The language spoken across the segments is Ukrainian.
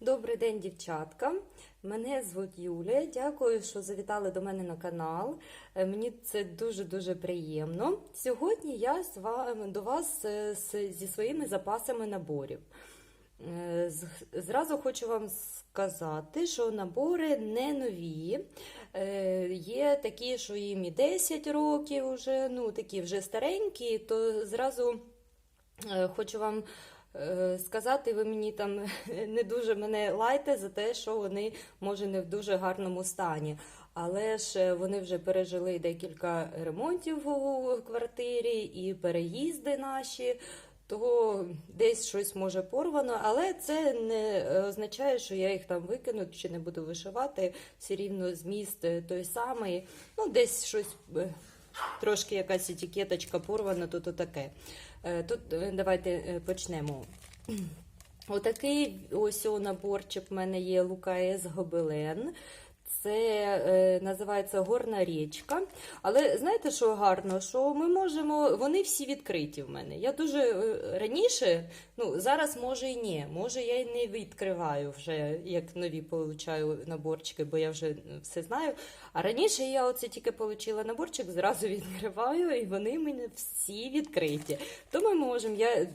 Добрий день, дівчатка. Мене звуть Юлія. Дякую, що завітали до мене на канал. Е, Мені це дуже-дуже приємно. Сьогодні я з вами, до вас е, зі своїми запасами наборів. Е, Зразу хочу вам сказати, що набори не нові. Є такі, що їм і 10 років, вже, ну такі вже старенькі, то зразу хочу вам сказати, ви мені там не дуже мене лайте за те, що вони може не в дуже гарному стані. Але ж е, вони вже пережили декілька ремонтів у квартирі і переїзди наші. То десь щось може порвано, але це не е, означає, що я їх там викину чи не буду вишивати. Все рівно зміст е, той самий. Ну, десь щось е, трошки якась етикеточка порвана, то то таке. Е, Тут е, давайте е, почнемо. Отакий ось о наборчик в мене є Лукаес Гобелен. Це е, називається горна річка. Але знаєте, що гарно? Що ми можемо. Вони всі відкриті в мене. Я дуже е, раніше, ну зараз може і ні. Може я й не відкриваю вже, як нові получаю наборчики, бо я вже все знаю. А раніше я оце тільки отримала наборчик, зразу відкриваю, і вони в мене всі відкриті. То ми можемо. Я е,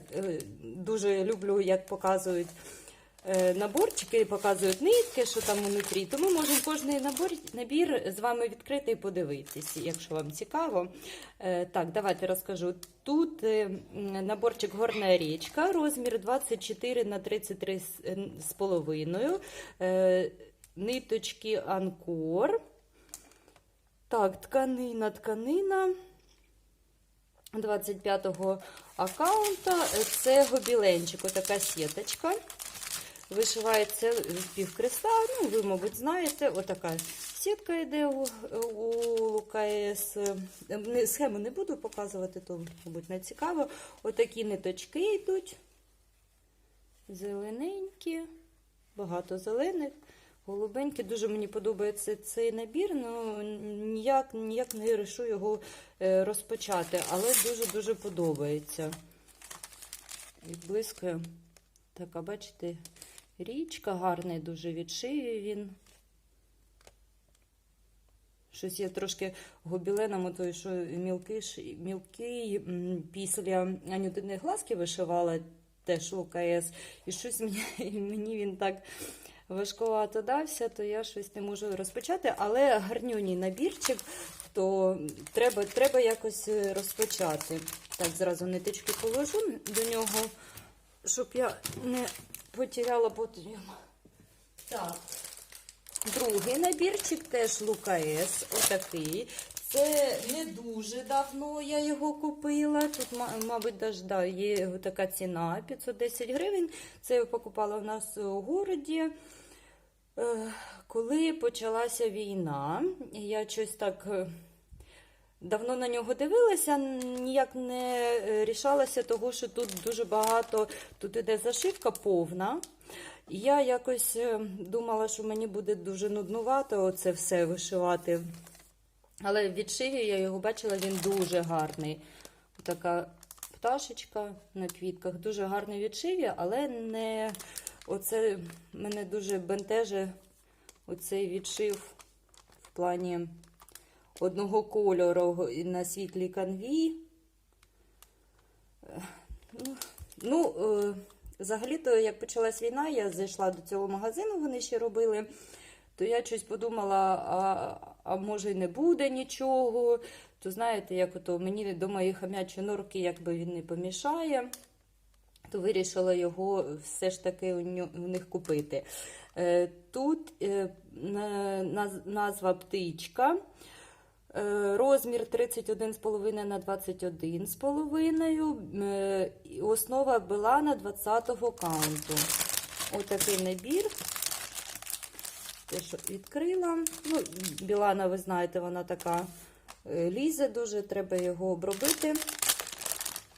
дуже люблю, як показують. Е, Наборчики показують нитки, що там внутрі, то ми можемо кожний набор, набір з вами відкрити і подивитися, якщо вам цікаво. Е, Так, давайте розкажу. Тут е, наборчик горна річка, розмір 24 на 33 з- е, половиною, е, ниточки анкор. Так, тканина, тканина. 25-го аккаунта. Це гобіленчик, отака сіточка. Вишивається в півкреста. Ну, ви, мабуть, знаєте, отака сітка йде у, у ЛКС. Схему не буду показувати, то, мабуть, не цікаво. Отакі ниточки йдуть. Зелененькі, багато зелених. Голубенькі, дуже мені подобається цей набір, ну ніяк, ніяк не решу його е, розпочати, але дуже-дуже подобається. Відблискує. Така, бачите, річка гарний дуже відшиє він. Щось я трошки гобіленом, той, що мілкий, мілкий після анютиної глазки вишивала теж ЛКС, і щось мені, мені він так важкувато дався, то я щось не можу розпочати, але гарнюній набірчик, то треба, треба якось е, розпочати. Так, зразу ниточки положу до нього, щоб я не потеряла потім. Так. Другий набірчик теж Лукаес, отакий. Це не дуже давно я його купила. Тут, мабуть, даже, да, є така ціна 510 гривень. Це я покупала в нас у городі. Е, Коли почалася війна, я щось так е, давно на нього дивилася, ніяк не е, рішалася, того, що тут дуже багато, тут іде зашивка повна. І Я якось е, думала, що мені буде дуже нуднувато це все вишивати. Але в відшиві я його бачила, він дуже гарний. Така пташечка на квітках, дуже гарний відшиві, але не оце мене дуже бентеже оцей відшив в плані одного кольору на світлій канві. Е, Ну, ну е, взагалі-то, як почалась війна, я зайшла до цього магазину, вони ще робили. То я щось подумала, а, а може не буде нічого. То знаєте, як ото мені до моєї хам'ячої норки якби він не помішає, то вирішила його все ж таки у, них купити. Е, тут на- наз- назва птичка. Е, Розмір 31,5 на 21,5. Е, Основа Белана 20-го каунту. Отакий набір. Те, що відкрила. Ну, Білана, ви знаєте, вона така е, лізе дуже, треба його обробити.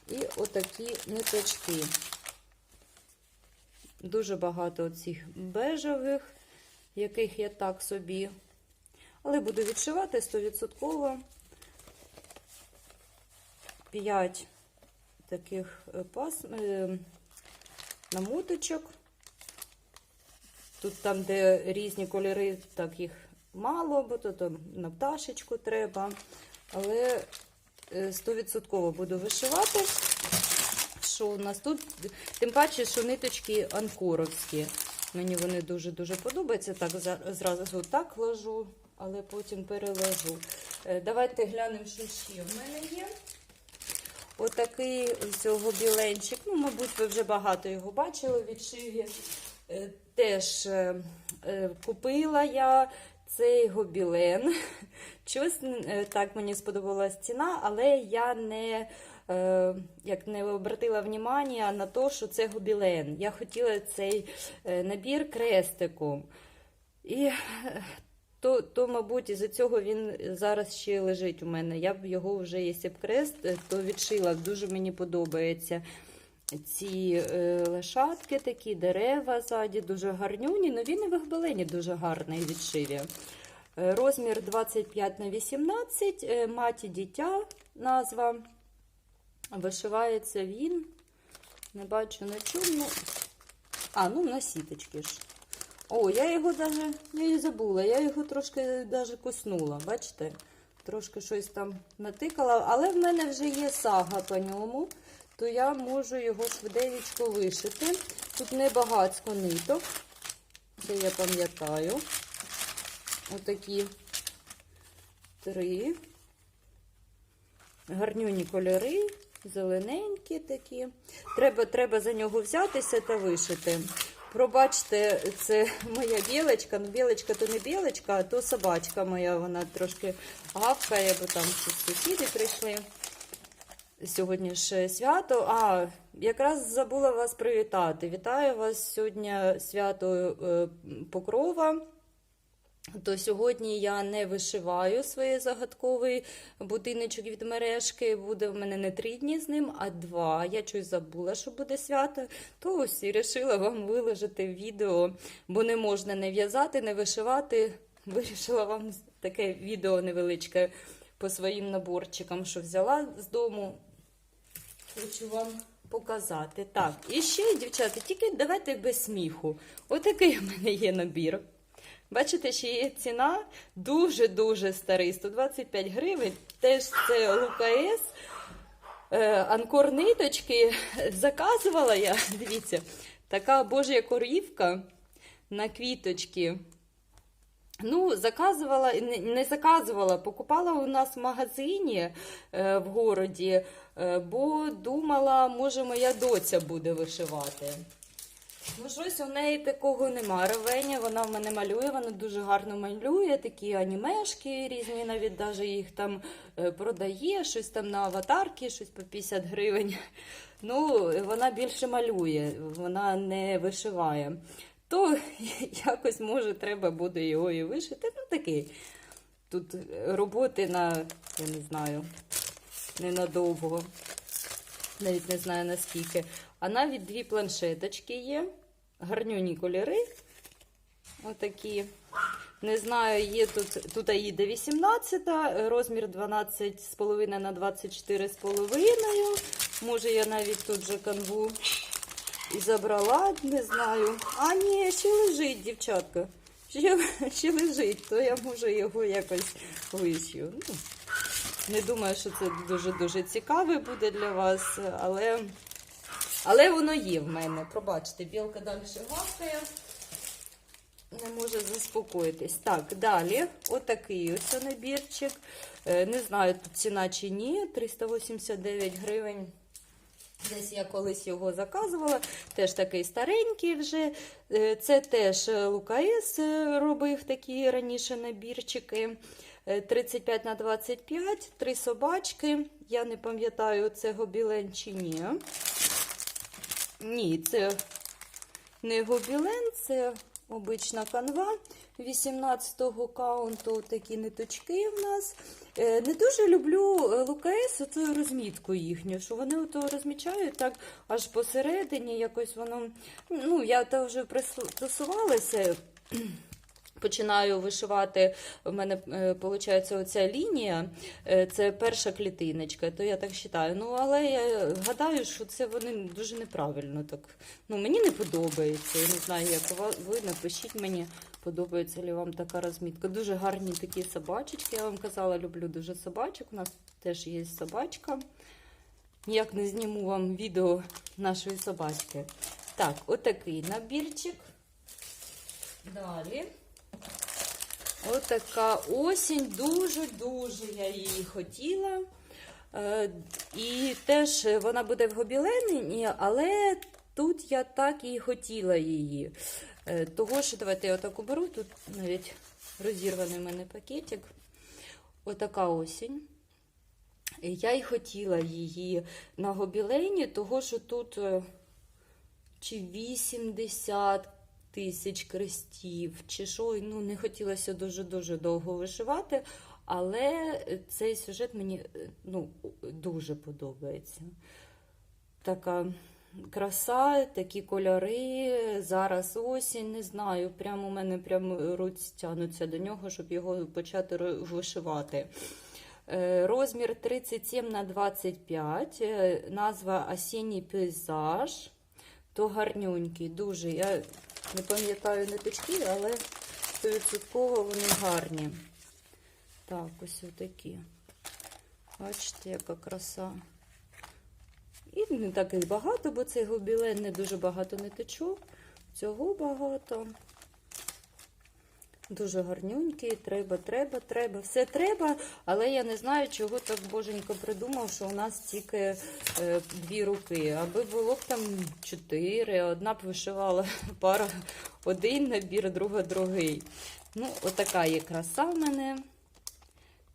І отакі ниточки. Дуже багато цих бежевих, яких я так собі. Але буду відшивати 100%. 5 таких е, пас, е, намоточок. Тут там, де різні кольори, так їх мало, бо то там на пташечку треба. Але е, 100% буду вишивати. Що у нас тут? Тим паче, що ниточки анкоровські. Мені вони дуже-дуже подобаються. Так, зразу так ложу, але потім переложу. Е, Давайте глянемо, що ще в мене є. Отакий цього біленчик. Ну, мабуть, ви вже багато його бачили в відшиві. Е, Теж е, купила я цей гобілен. Е, так мені сподобалась ціна, але я не, як не обратила внимання на те, що це гобілен. Я хотіла цей набір крестиком. І то, то, мабуть, із-за цього він зараз ще лежить у мене. Я б його вже, якщо б крест, е, то відшила. Дуже мені подобається. Ці е, лошадки такі, дерева ззаді, дуже гарнюні. Ну він і в гобелені дуже гарний відшиві. Е, Розмір 25 на 18, е, маті дитя назва. Вишивається він. Не бачу на чому. А, ну на сіточки ж. О, я його даже я і забула. Я його трошки даже куснула, бачите? Трошки щось там натикала, але в мене вже є сага по ньому, то я можу його швиденько вишити. Тут небагацько ниток. Це я пам'ятаю. Отакі три. Гарнюні кольори, зелененькі такі. Треба, треба за нього взятися та вишити. Пробачте, це моя білочка. Ну, білочка то не білочка, а то собачка моя. Вона трошки гавкає, бо там всі сусіди прийшли. Сьогодні ж свято. А, якраз забула вас привітати. Вітаю вас сьогодні свято е, Покрова. То сьогодні я не вишиваю свій загадковий будиночок від мережки. Буде в мене не три дні з ним, а два. Я щось забула, що буде свято. То ось і вирішила вам виложити відео, бо не можна не в'язати, не вишивати. Вирішила вам таке відео невеличке по своїм наборчикам, що взяла з дому. Хочу вам показати. Так, і ще, дівчата, тільки давайте без сміху. Отакий у мене є набір. Бачите, що є ціна дуже-дуже старий, 125 гривень. Теж це Лукаес. Е, Анкор ниточки заказувала я, дивіться, така божя корівка на квіточки. Ну, заказувала, не, не заказувала, покупала у нас в магазині е, в городі, е, бо думала, може, моя доця буде вишивати. Ну, щось у неї такого нема. Ревення вона в мене малює, вона дуже гарно малює, такі анімешки різні, навіть даже їх там е, продає, щось там на аватарки, щось по 50 гривень. Ну, вона більше малює, вона не вишиває. То якось, може, треба буде його і вишити. Ну, такий. Тут роботи на, я не знаю, ненадовго. Навіть не знаю наскільки. А навіть дві планшеточки є. Гарнюні кольори. Отакі. Не знаю, є тут, тут їде 18, розмір 12,5 на 24,5. Може, я навіть тут же канву і забрала, не знаю. А, ні, ще лежить, дівчатка. Ще, ще лежить, то я можу його якось вишью. Ну, не думаю, що це дуже-дуже цікаве буде для вас, але, але воно є в мене. Пробачте, білка далі гавкає. Не може заспокоїтись. Так, далі, отакий ось набірчик. Е, Не знаю, тут ціна чи ні. 389 гривень. Десь я колись його заказувала. Теж такий старенький вже. Е, Це теж Лукаес робив такі раніше набірчики. Е, 35 на 25, три собачки. Я не пам'ятаю, це гобілен чи ні. Ні, це не гобілен, це обична канва 18-го каунту. Такі ниточки в нас. Е, Не дуже люблю е, Лукаес, оцю розмітку їхню, що вони ото розмічають так аж посередині, якось воно. Ну, я то вже присувалася. Починаю вишивати, в мене виходить оця лінія, е, це перша клітиночка, то я так вважаю. Ну, але я гадаю, що це вони дуже неправильно так. Ну, мені не подобається. Я не знаю, як ви напишіть мені, подобається ли вам така розмітка. Дуже гарні такі собачечки. Я вам казала, люблю дуже собачок. У нас теж є собачка. Ніяк не зніму вам відео нашої собачки. Так, отакий набірчик. Далі. Отака осінь, дуже-дуже я її хотіла. Е, І теж вона буде в гобілені, але тут я так і хотіла її. Е, Того що давайте я отак уберу, тут навіть розірваний в мене пакетик. Отака осінь. І Я й хотіла її на гобілені, того що тут е, чи 80 тисяч крестів, чи що, ну не хотілося дуже-дуже довго вишивати, але цей сюжет мені е, ну, дуже подобається. Така краса, такі кольори, зараз осінь, не знаю, прямо у мене прямо руці тянуться до нього, щоб його почати вишивати. Е, Розмір 37 на 25, е, назва Осінній пейзаж. То гарнюнький, дуже. Я не пам'ятаю ниточки, але 100% вони гарні. Так, ось отакі. Бачите, яка краса. І не так і багато, бо цей гобілен не дуже багато ниточок. Цього багато. Дуже гарнюнький, треба, треба, треба. Все треба, але я не знаю, чого так боженько придумав, що у нас тільки е, дві руки. Аби було б там чотири, одна б вишивала пара, один набір, друга другий. Ну, отака є краса в мене.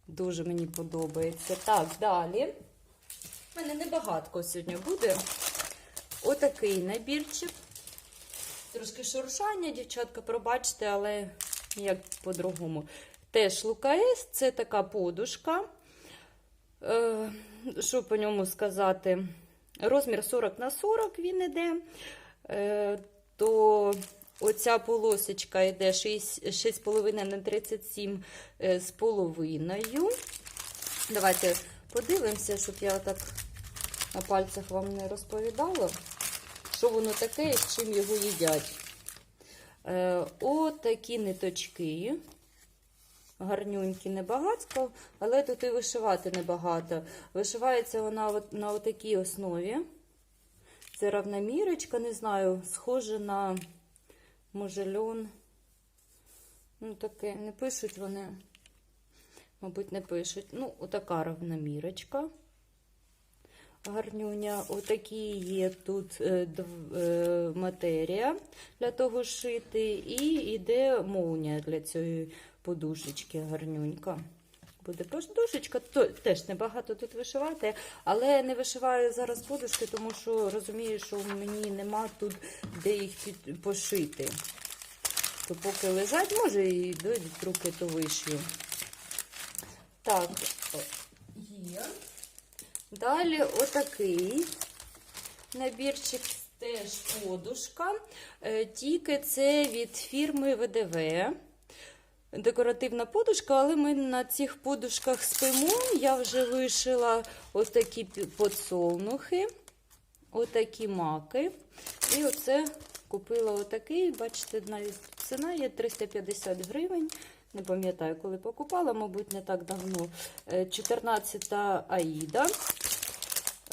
Дуже мені подобається. Так, далі. У мене небагатко сьогодні буде. Отакий набірчик. Трошки шуршання, дівчатка, пробачте, але як по-другому. Теж Лукаес, це така подушка. Е, що по ньому сказати? Розмір 40 на 40 він іде. Е, то оця полосочка йде 6,5 на 37 е, з половиною. Давайте подивимося, щоб я так на пальцях вам не розповідала, що воно таке і з чим його їдять. Е, Отакі ниточки. Гарнюнькі, небагатько, але тут і вишивати небагато. Вишивається вона на отакій основі. Це равномірочка, не знаю, схоже на може льон. Ну, таке, не пишуть вони, мабуть, не пишуть. Ну, отака равномірочка. Гарнюня, отакі є тут е, е, матерія для того шити, і йде молнія для цієї подушечки гарнюнька. Буде подушечка, то теж небагато тут вишивати, але не вишиваю зараз подушки, тому що розумію, що мені нема тут де їх під, пошити. То поки лежать, може і дойдуть руки, то вишью. Так, є. Далі отакий набірчик, теж подушка. Е, Тільки це від фірми ВДВ. Декоративна подушка, але ми на цих подушках спимо. Я вже вишила отакі подсолнухи, отакі маки. І оце купила отакий. Бачите, навіть ціна є 350 гривень. Не пам'ятаю, коли покупала, мабуть, не так давно. Е, 14 Аїда.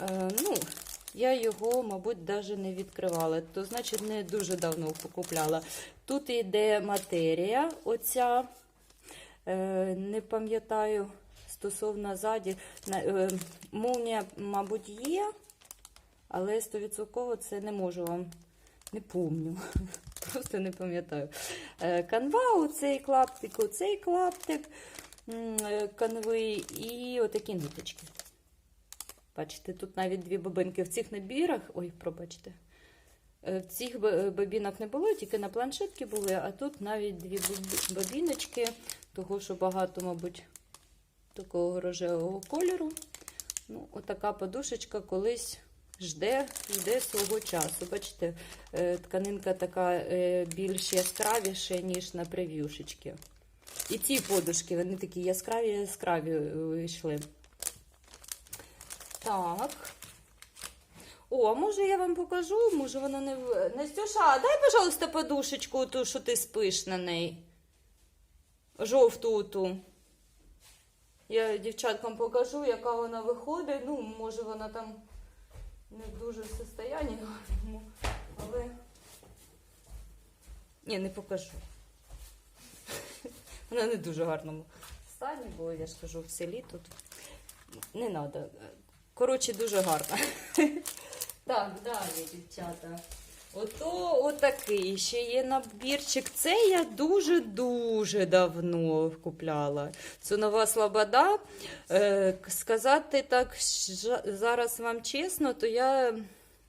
Е, Ну, я його, мабуть, навіть не відкривала, то значить не дуже давно покупляла. Тут йде матерія, оця, е, не пам'ятаю, стосовно ззаді. Е, Молнія, мабуть, є, але 100% це не можу вам. Не помню. Просто не пам'ятаю. Канва, оцей клаптик, оцей клаптик канви і отакі ниточки. Бачите, тут навіть дві бобинки в цих набірах. Ой, пробачте. Е, В цих бобінок не було, тільки на планшетки були, а тут навіть дві боб- бобіночки, того, що багато, мабуть, такого рожевого кольору. Ну, отака подушечка колись жде, жде свого часу. Бачите, е, тканинка така е, більш яскравіша, ніж на прев'юшечки. І ці подушки, вони такі яскраві, яскраві е, вийшли. Так. О, може я вам покажу? Може вона не. в- Настюша, дай, пожалуйста, подушечку ту, що ти спиш на неї. Жовту ту. Я дівчаткам покажу, яка вона виходить. Ну, може вона там не в дуже состоянні гарному, але. Ні, не покажу. Вона не в дуже гарному стані, бо я ж кажу, в селі тут не треба. Коротше, дуже гарно. Так, далі, дівчата. Ото отакий ще є набірчик. Це я дуже-дуже давно купляла. Це нова слобода. Е, сказати так зараз вам чесно, то я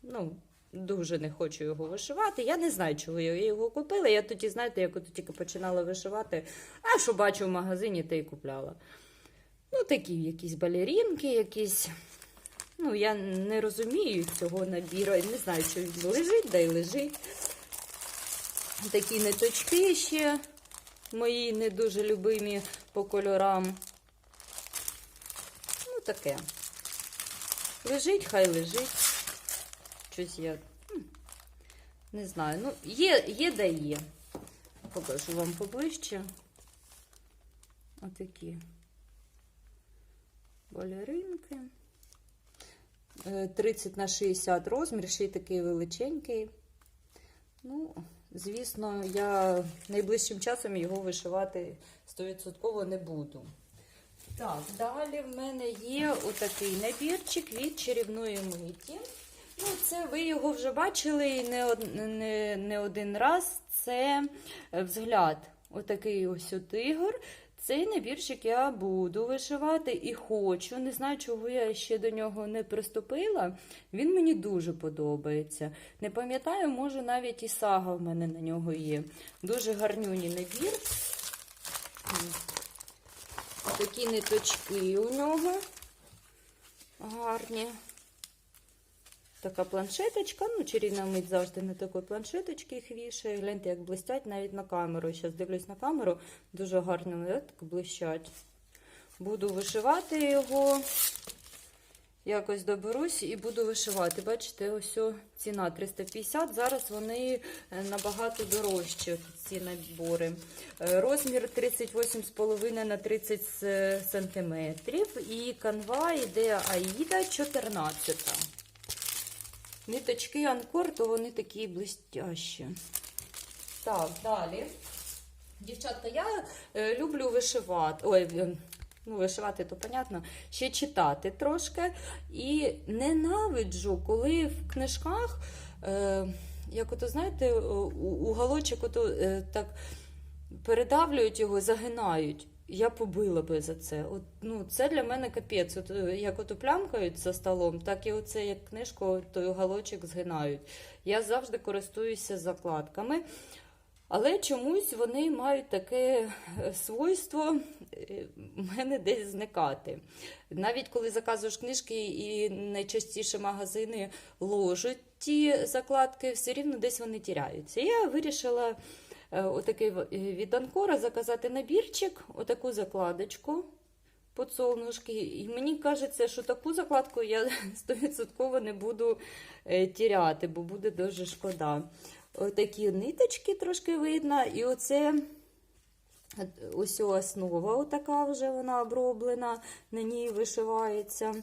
ну, дуже не хочу його вишивати. Я не знаю, чого я його купила. Я тоді, знаєте, як от тільки починала вишивати, а що бачу в магазині, те й купляла. Ну, такі якісь балерінки, якісь. Ну, я не розумію цього набіру. Не знаю, що він лежить, да й лежить. Такі ниточки ще мої не дуже любимі по кольорам. Ну, таке. Лежить, хай лежить. Щось я не знаю. Ну, є, є да є. Покажу вам поближче. Отакі балеринки. Е, 30 на 60 розмір, ще й такий величенький. Ну, звісно, я найближчим часом його вишивати 100% не буду. Так, далі в мене є отакий набірчик від чарівної миті. Ну, це ви його вже бачили і не, не, не один раз. Це взгляд. Отакий ось от ігор. Цей набірчик я буду вишивати і хочу. Не знаю, чого я ще до нього не приступила. Він мені дуже подобається. Не пам'ятаю, може навіть і сага в мене на нього є. Дуже гарнюні набір. Такі ниточки у нього гарні. Така планшеточка, ну, чарівна мить завжди на такої планшеточки їх вішає. Гляньте, як блистять навіть на камеру. Зараз дивлюсь на камеру, дуже гарно так блищать. Буду вишивати його. Якось доберусь і буду вишивати. Бачите, ось ціна 350. Зараз вони е, набагато дорожчі, ці набори. Е, Розмір 38,5 на 30 с- сантиметрів. І канва йде Аїда 14. Ниточки Анкор, то вони такі блистящі. Так, далі. Дівчатка, я е, люблю вишивати. Ой, е, ну, вишивати, то понятно. Ще читати трошки. І ненавиджу, коли в книжках, е, як ото, знаєте, уголочок ото, е, так передавлюють його, загинають. Я побила би за це. От, ну, це для мене капець. От, е, як ото плямкають за столом, так і оце як книжку, той уголочок згинають. Я завжди користуюся закладками. Але чомусь вони мають таке е, свойство е, мене десь зникати. Навіть коли заказуєш книжки, і найчастіше магазини ложать ті закладки, все рівно десь вони тіряються. Я вирішила отакий е, від Анкора заказати набірчик, отаку закладочку. Подсолнушки. І мені кажеться, що таку закладку я 100% не буду е, тіряти, бо буде дуже шкода. Отакі ниточки трошки видно, і оце е, ось основа, отака вже вона оброблена, на ній вишивається.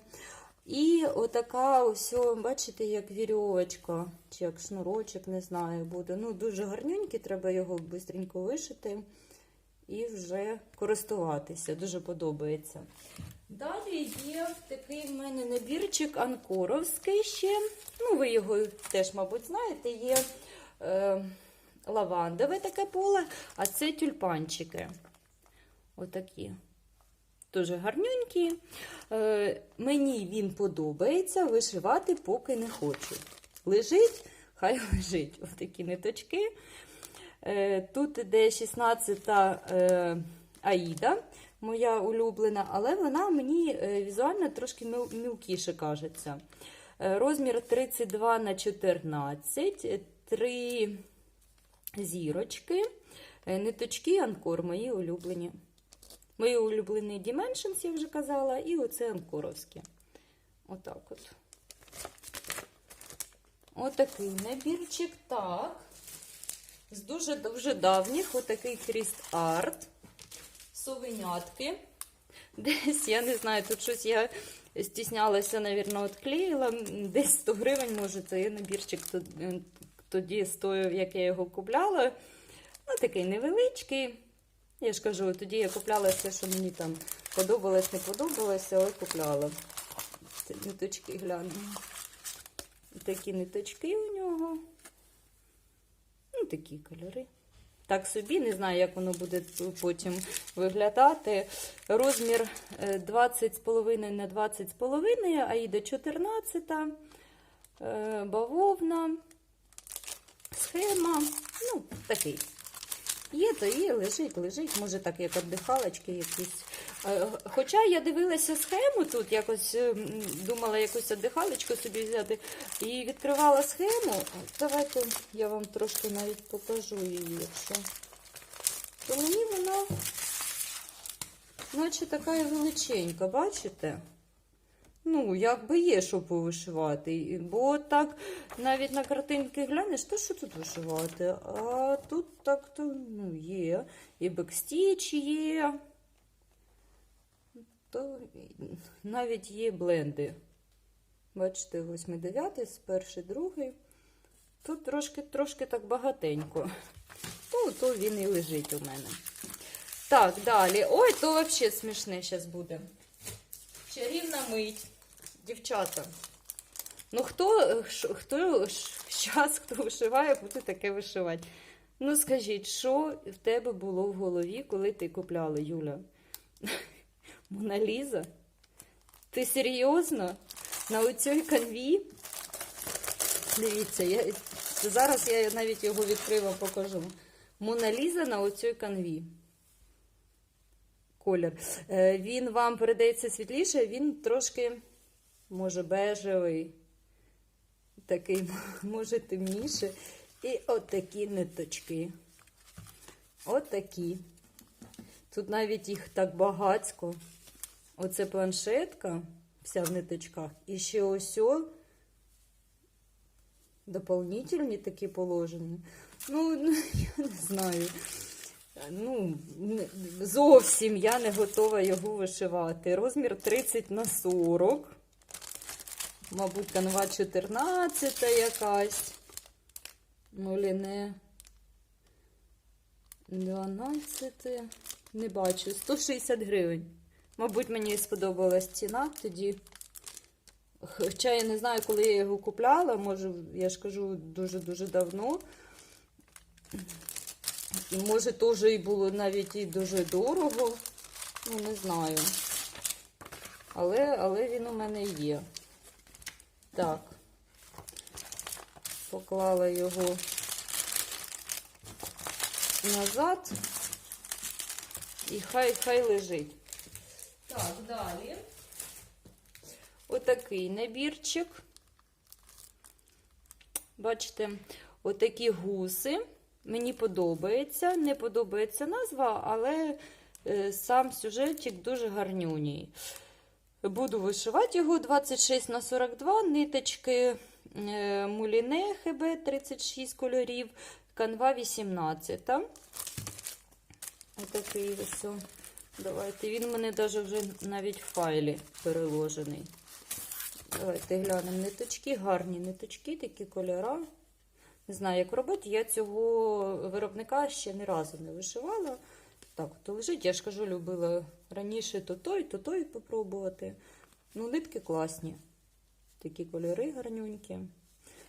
І отака ось, бачите, як вірьовочка, чи як шнурочок, не знаю, буде. Ну, дуже гарненький, треба його швидко вишити і вже користуватися. Дуже подобається. Далі є такий в мене набірчик анкоровський ще. Ну, ви його теж, мабуть, знаєте, є е, лавандове таке поле, а це тюльпанчики. Отакі. Дуже гарненькі. Е, мені він подобається, вишивати поки не хочу. Лежить, хай лежить. Отакі ниточки. Е, Тут іде 16 е, Аїда, моя улюблена, але вона мені візуально трошки мілкіше кажеться. Розмір 32 на 14, три зірочки, ниточки Анкор, мої улюблені. Мої улюблені Dimensions, я вже казала, і оце анкоровські. Отак от. Отакий набірчик. Так. З дуже-дуже давніх отакий кріст арт. Совенятки. Десь, я не знаю, тут щось я стіснялася, навірно, відклеїла. Десь 100 гривень, може, цей набірчик тоді стоїв, як я його купляла. Ну, такий невеличкий. Я ж кажу, тоді я купляла все, що мені там подобалось, не подобалось, але купляла. Це ниточки гляну. Такі ниточки у нього. Ну, такі кольори. Так собі, не знаю, як воно буде потім виглядати. Розмір е, 20,5 на 20,5, аїда 14, е, бавовна, схема. Ну, такий. Є, то є, лежить, лежить. Може так, як віддихалочки якісь. Е, Хоча я дивилася схему тут, якось е, думала якусь віддихалочку собі взяти. І відкривала схему. Давайте я вам трошки навіть покажу її, якщо. То мені вона, наче така і величенька, бачите? Ну, якби є, що повишивати. Бо так навіть на картинки глянеш, то що тут вишивати? А тут так то ну, є. І бекстіч є. То навіть є бленди. Бачите, 8 9 з перший, другий. Тут трошки, трошки так багатенько. Ну, то він і лежить у мене. Так, далі. Ой, то взагалі смішне зараз буде. Чарівна мить. Дівчата. Ну, хто, хто зараз, хто вишиває, буде таке вишивати. Ну, скажіть, що в тебе було в голові, коли ти купляла, Юля? Мона Ліза? Ти серйозно? На оцій канві? Дивіться, я, зараз я навіть його відкрива покажу. Мона Ліза на оцій канві. Колір. Е, Він вам передається світліше, він трошки, може, бежевий, такий, може, темніше. І отакі ниточки. Отакі. Тут навіть їх так багацько. Оце планшетка, вся в ниточках. І ще ось о дополнительні такі положення. Ну, ну, я не знаю. Ну, зовсім я не готова його вишивати. Розмір 30 на 40. Мабуть, канва 14 якась. Моліне 12. Не бачу. 160 гривень. Мабуть, мені сподобалась ціна тоді. Хоча я не знаю, коли я його купляла, може, я ж кажу, дуже-дуже давно. І може теж і було навіть і дуже дорого. Ну, не знаю. Але, але він у мене є. Так. Поклала його назад. І хай хай лежить. Так, далі. Отакий набірчик. Бачите, отакі гуси. Мені подобається. Не подобається назва, але е, сам сюжетик дуже гарнюній. Буду вишивати його 26 на 42 ниточки муліне ХБ 36 кольорів, канва 18. Отакий ось. Давайте. Він у мене навіть вже навіть в файлі переложений. Давайте глянемо ниточки, гарні ниточки, такі кольора. Не знаю, як робити. Я цього виробника ще ні разу не вишивала. Так, то лежить, я ж кажу, любила раніше то той, то той попробувати. Ну, нитки класні. Такі кольори гарнюнькі.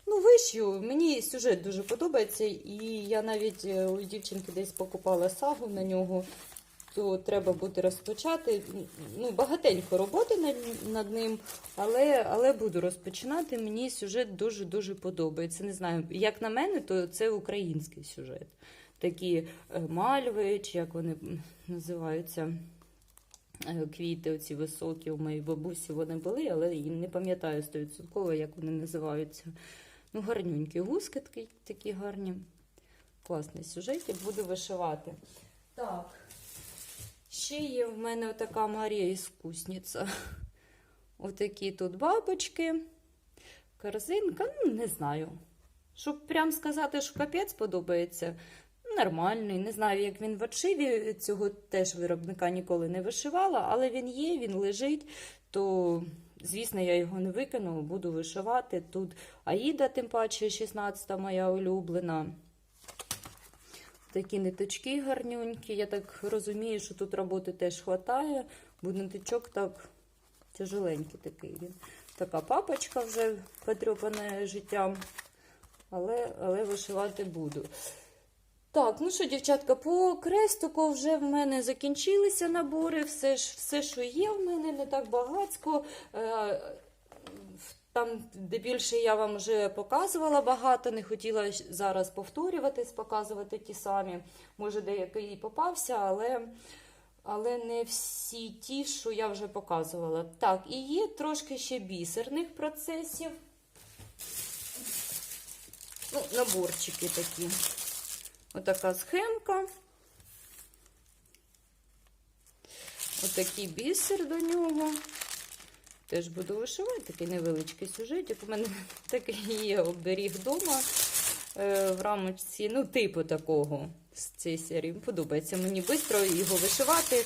Ну, вишью, мені сюжет дуже подобається, і я навіть е, у дівчинки десь покупала сагу на нього, то треба буде розпочати. Ну, багатенько роботи над, ним, але, але буду розпочинати. Мені сюжет дуже-дуже подобається. Не знаю, як на мене, то це український сюжет. Такі е, мальви, чи як вони називаються. Е, квіти, оці високі у моїй бабусі вони були, але я не пам'ятаю стовідсотково, як вони називаються. Ну, гарнюнькі гуски такі, такі гарні. Класний сюжет, буду вишивати. Так. Ще є в мене така Марія Іскусниця. Отакі тут бабочки. Корзинка, ну, не знаю. Щоб прям сказати, що капець подобається. Нормальний. Не знаю, як він в аршиві. Цього теж виробника ніколи не вишивала, але він є, він лежить. То, звісно, я його не викину, буду вишивати. Тут Аїда, тим паче, 16-та моя улюблена. Такі ниточки гарнюнькі. Я так розумію, що тут роботи теж вистачає, бо ниточок так тяжеленький такий він. Така папочка вже потрьопана життям, але, але вишивати буду. Так, ну що, дівчатка, по крестику вже в мене закінчилися набори. Все, все що є в мене, не так багатько. Е, Там, де більше я вам вже показувала багато, не хотіла зараз повторюватись, показувати ті самі. Може, деякий попався, але, але не всі ті, що я вже показувала. Так, і є трошки ще бісерних процесів. Ну, наборчики такі. Отака схемка. Отакий бісер до нього. Теж буду вишивати такий невеличкий сюжетик. У мене такий є оберіг вдома е, в рамочці, ну, типу такого з цієї серії. Подобається мені швидко його вишивати.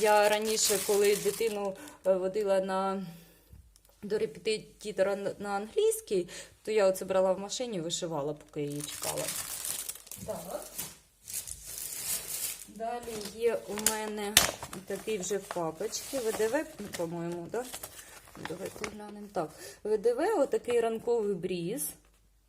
Я раніше, коли дитину е, водила на. До репетитора на- англійський, то я оце брала в машині вишивала, поки її чекала. Так. Далі є у мене такий вже в папочці. ВДВ, по-моєму, так? Давайте глянемо. Так, ВДВ, отакий ранковий бріз.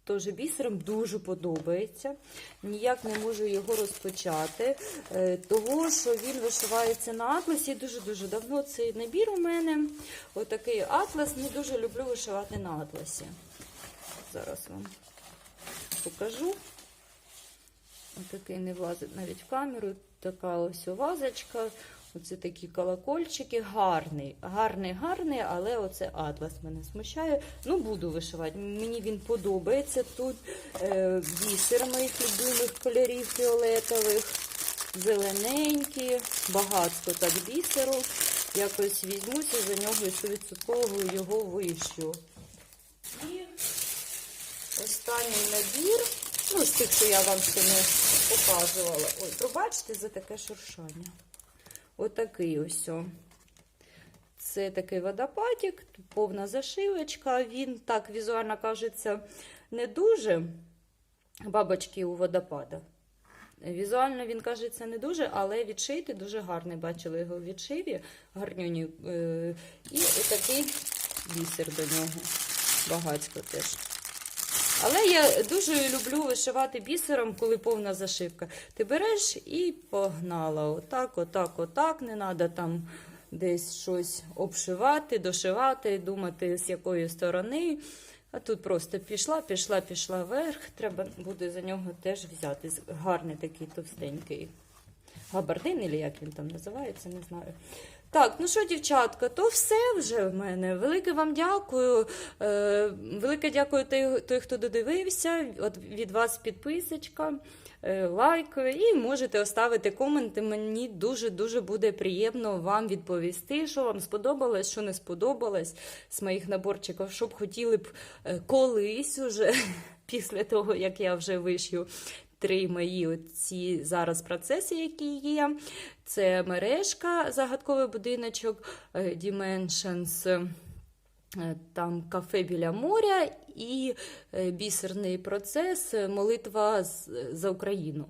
Теж бісером дуже подобається. Ніяк не можу його розпочати. е, Того, що він вишивається на атласі. Дуже-дуже давно цей набір у мене. Отакий атлас. Не дуже люблю вишивати на атласі. Зараз вам покажу. Отакий не влазить навіть в камеру. Така ось вазочка. Оце такі колокольчики. Гарний, гарний, гарний, але оце атлас мене смущає. Ну, буду вишивати. Мені він подобається. Тут е, бісер моїх любимих кольорів фіолетових, зелененькі, багатство так бісеру. Якось візьмуся за нього і 100% його вищу. І останній набір. Ну, з тих, що я вам ще не показувала. Ой, пробачте за таке шуршання. Отакий ось. Це такий водопадик, повна зашивочка. Він так візуально кажеться не дуже. Бабочки у водопада. Візуально він кажеться не дуже, але відшити дуже гарний. Бачили його в відшиві, гарнюні. Е, І такий бісер до нього. Багатько теж. Але я дуже люблю вишивати бісером, коли повна зашивка. Ти береш і погнала. Отак, отак, отак. Не треба там десь щось обшивати, дошивати, думати, з якої сторони. А тут просто пішла, пішла, пішла вверх. Треба буде за нього теж взяти. Гарний такий товстенький габардин, або як він там називається, не знаю. Так, ну що, дівчатка, то все вже в мене. Велике вам дякую. Е, велике дякую той, хто додивився. От від вас підписочка, е, лайк. І можете оставити коменти. Мені дуже-дуже буде приємно вам відповісти, що вам сподобалось, що не сподобалось з моїх наборчиків, що б хотіли б е, колись уже після того, як я вже вишью три мої ці зараз процеси, які є. Це мережка, загадковий будиночок, е, Dimensions, е, там кафе біля моря і е, бісерний процес, молитва за Україну.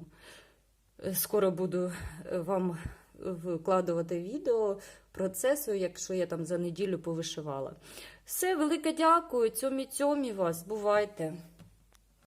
Скоро буду вам викладувати відео процесу, якщо я там за неділю повишивала. Все, велике дякую. Цьомі-цьомі вас. Бувайте!